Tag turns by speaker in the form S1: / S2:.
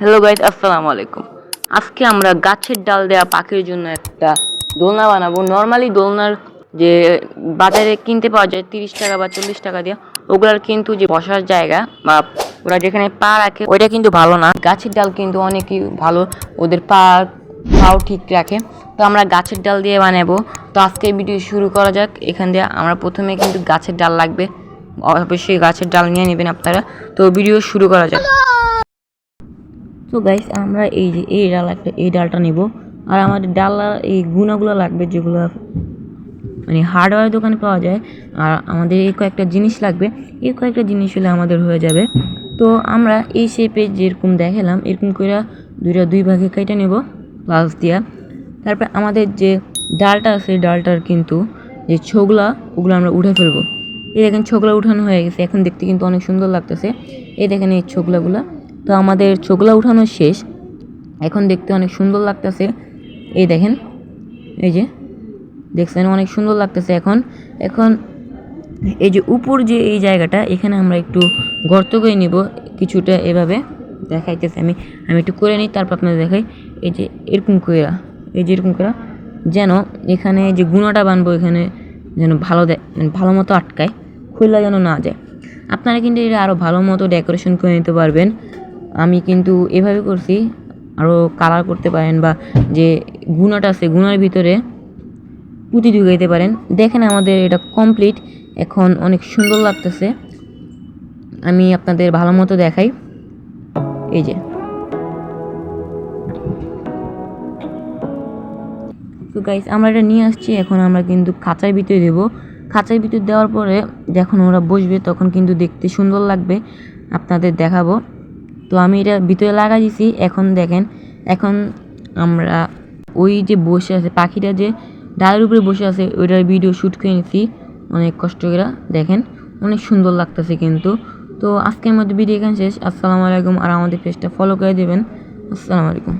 S1: Hello guys আসসালামু আলাইকুম আজকে আমরা গাছের ডাল দেওয়া পাখির জন্য একটা দোলনা বানাবো। নর্মালি দোলনার যে বাজারে কিনতে পাওয়া যায় তিরিশ টাকা বা চল্লিশ টাকা দিয়ে, ওগুলার কিন্তু যে বসার জায়গা বা ওরা যেখানে পা রাখে, ওইটা কিন্তু ভালো না। গাছের ডাল কিন্তু অনেকই ভালো, ওদের পা, পাও ঠিক রাখে। তো আমরা গাছের ডাল দিয়ে বানাবো। তো আজকে ভিডিও শুরু করা যাক। এখান দিয়ে আমরা প্রথমে কিন্তু গাছের ডাল লাগবে। অবশ্যই গাছের ডাল নিয়ে নেবেন আপনারা। তো ভিডিও শুরু করা যাক। তো গাইস আমরা এই যে এই ডাল একটা এই ডালটা নেব। আর আমাদের ডালা, এই গুণাগুলো লাগবে যেগুলো মানে হার্ডওয়্যার দোকানে পাওয়া যায়। আর আমাদের এই কয়েকটা জিনিস লাগবে। এই কয়েকটা জিনিস হলে আমাদের হয়ে যাবে। তো আমরা এই শেপে যেরকম দেখালাম, এরকম করে দুইটা দুই ভাগে কেটে নেব প্লাস দিয়া। তারপর আমাদের যে ডালটা আছে ডালটার কিন্তু যে ছোগলা, ওগুলো আমরা উঠে ফেলব। এই দেখেন ছোগলা উঠানো হয়ে গেছে। এখন দেখতে কিন্তু অনেক সুন্দর লাগতেছে। এই দেখেন এই ছোগলাগুলো। তো আমাদের ছোগলা উঠানো শেষ। এখন দেখতে অনেক সুন্দর লাগতেছে। এই দেখেন, এই যে, দেখছেন অনেক সুন্দর লাগতেছে এখন। এখন এই যে উপর যে এই জায়গাটা, এখানে আমরা একটু গর্ত করে নিব কিছুটা এভাবে। দেখাইতেছে আমি আমি একটু করে নিই, তারপর আপনাদের দেখাই। এই যে এরকম কইরা এই যে এরকম করা, যেন এখানে যে গুণাটা বানবো, এখানে যেন ভালো দেয় মানে ভালো মতো আটকায় খুললা যেন না যায়। আপনারা কিন্তু এটা আরও ভালো মতো ডেকোরেশন করে নিতে পারবেন। আমি কিন্তু এভাবে করছি আরও কালার করতে পারেন বা যে গুণাটা আছে, গুণার ভিতরে পুঁতি ঢুকাইতে পারেন। দেখেন আমাদের এটা কমপ্লিট এখন অনেক সুন্দর লাগতেছে। আমি আপনাদের ভালো মতো দেখাই। এই যে। তো গাইস আমরা এটা নিয়ে আসছি, এখন আমরা কিন্তু খাঁচার ভিতরে দেবো। খাঁচার ভিতরে দেওয়ার পরে যখন ওরা বসবে, তখন কিন্তু দেখতে সুন্দর লাগবে। আপনাদের দেখাবো। তো আমি এটা ভিতরে লাগা দিছি, এখন দেখেন, এখন আমরা ওই যে বসে আছে, পাখিটা যে ডালের উপরে বসে আছে, ওইটার ভিডিও শ্যুট করে নিছি, অনেক কষ্ট করে, দেখেন, অনেক সুন্দর লাগতেছে কিন্তু। তো আজকের মধ্যে ভিডিও এখানে শেষ, আসসালামু আলাইকুম, আর আমাদের পেজটা ফলো করে দেবেন, আসসালামু আলাইকুম।